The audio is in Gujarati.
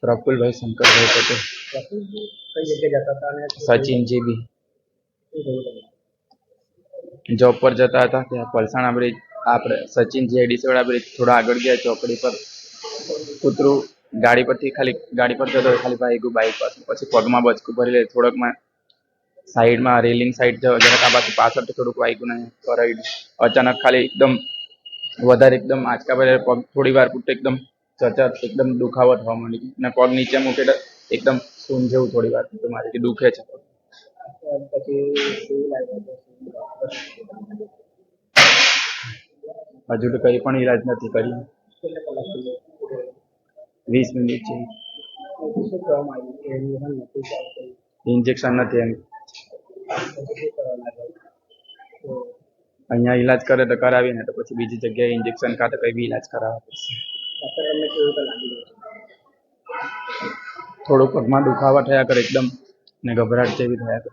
પ્રફુલભાઈ શંકરભાઈ પટેલ. સચિનજી બી? જોબ પર જતા હતા ત્યાં પલસાણા બ્રિજ આપણે સચિનજી વાળા બ્રિજ થોડા આગળ ગયા, ચોકડી પર કૂતરું ગાડી પરથી ખાલી, ગાડી પર જતો ખાલી ભાઈ ગયું બાઈક પાસે. પછી પગમાં બચકું ભરી લે થોડોકમાં સાઈડમાં રેલિંગ સાઈડ જરાક આ બાજુ પાછળ થોડુંક વાગ્યું ને કરાવી અચાનક ખાલી એકદમ વધારે એકદમ આંચકા પર પગ થોડી વાર પૂરતો એકદમ ચચર એકદમ દુખાવો થવા માંડી અને પગ નીચે મૂકે એકદમ સૂન જેવું થોડી વાર પૂરતું મારે કે દુખે છે. હજુ તો કંઈ પણ ઈલાજ નથી કર્યું? વીસ મિનિટ છે. ઇન્જેક્શન નથી એમ પછી શું કરવા લાગ્યા તો અહીંયા ઈલાજ કરે તો કરાવીને તો પછી બીજી જગ્યાએ ઇન્જેક્શન કાં તો કંઈ બી ઈલાજ કરાવવા પડશે. ડૉક્ટર તમને કેવું તો લાગી રહ્યું છે? થોડું પગમાં દુખાવા થયા કરે એકદમ ને ગભરાટ જેવી થયા કરે.